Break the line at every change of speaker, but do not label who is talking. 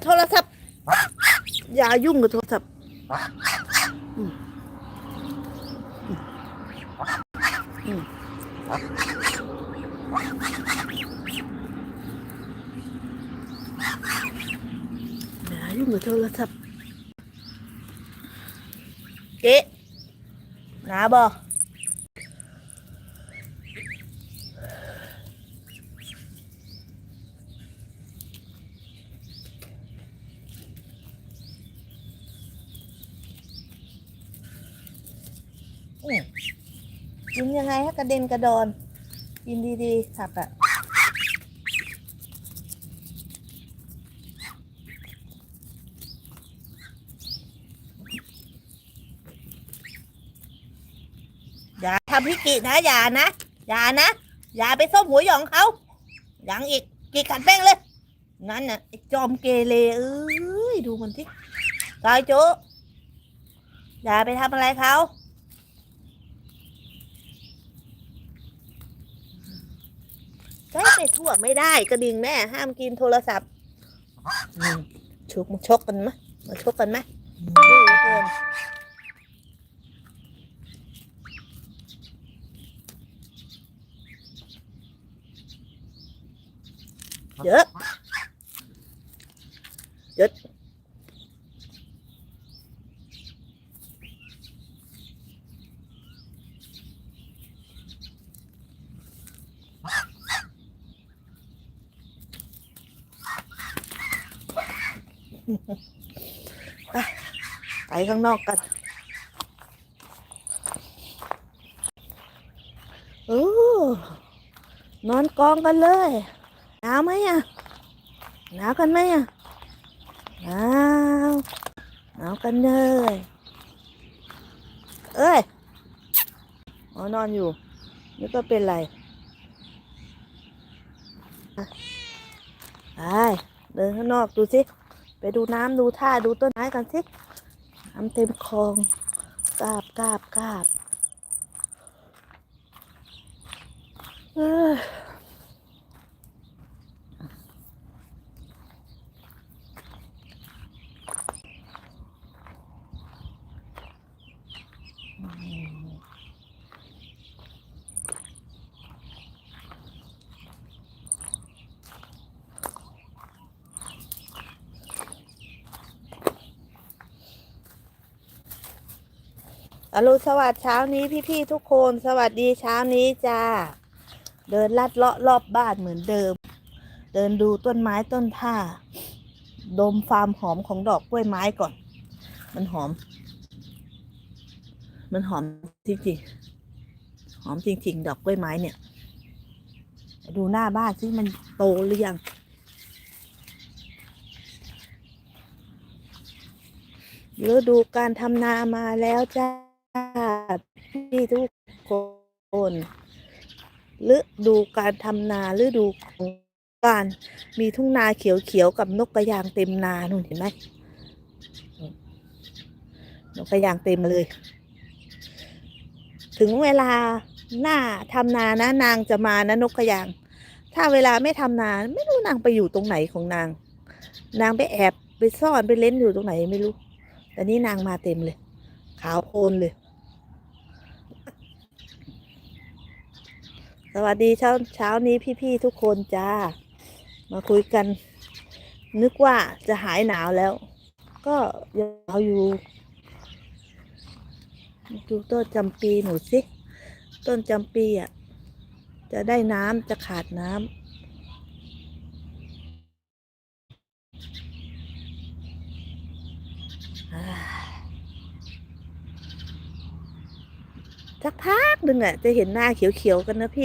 กับโทรศัพท์ อย่ายุ่งกับโทรศัพท์อืมอืมอย่ายุ่งกับโทรศัพท์เจ๊หนาบอ เนี่กินยังไงให้กระเด็นกระดอน กินดีๆผักอะอย่าทำพิกินะ อย่านะ อย่านะ อย่าไปส้มหัวหยองเขายังอีกกีขัดแป้งเลยงั้นน่ะไอ้จอมเกเรเอ้ย ดูมันที่กายโจอย่าไปทำอะไรเขา ใช้ไปทั่วไม่ได้กระดิ่งแม่ ห้ามกินโทรศัพท์ชุกมาชกกันไหมมาชกกันไหมดูเพื่อนเยอะเยอะ ไปข้างนอกกันโอ้นอนกองกันเลยหนาวไหมอะหนาวกันไหมอะหนาวหนาวกันเลยเอ้ยอ๋อนอนอยู่นี่ก็เป็นไรไปเดินข้างนอกดูสิ ไปดูน้ำดูท่าดูต้นไม้กันสิน้ำเต็มคลองกาบกาบกาบเออ รุณสวัสดิ์เช้านี้พี่ๆทุกคนสวัสดีเช้านี้จ้า เดินลัดเลาะรอบบ้านเหมือนเดิม เดินดูต้นไม้ต้นท่า ดมฟาร์มหอมของดอกกล้วยไม้ก่อน มันหอม มันหอมจริงๆหอมจริง ๆ ดอกกล้วยไม้เนี่ย ดูหน้าบ้านซิมันโตหรือยังฤดูการทำนามาแล้วจ้า พี่ทุกคนฤดูการทำนาฤดูของการมีทุ่งนาเขียวๆกับนกกระยางเต็มนานู่นเห็นไหมนกกระยางเต็มเลย ถึงเวลาหน้าทำนานะนางจะมานะนกกระยาง ถ้าเวลาไม่ทำนาไม่รู้นางไปอยู่ตรงไหนของนาง นางไปแอบไปซ่อนไปเล่นอยู่ตรงไหนไม่รู้แต่นี่นางมาเต็มเลย ขาวโพลนเลย สวัสดีเช้าเช้านี้พี่ๆทุกคนจ้า มาคุยกัน นึกว่าจะหายหนาวแล้ว ก็ยังหนาวอยู่ดูต้นจำปีหนูสิ ต้นจำปีอะ จะได้น้ำจะขาดน้ำอ่าสักพักหนึ่งอะจะเห็นหน้าเขียวๆกันนะพี่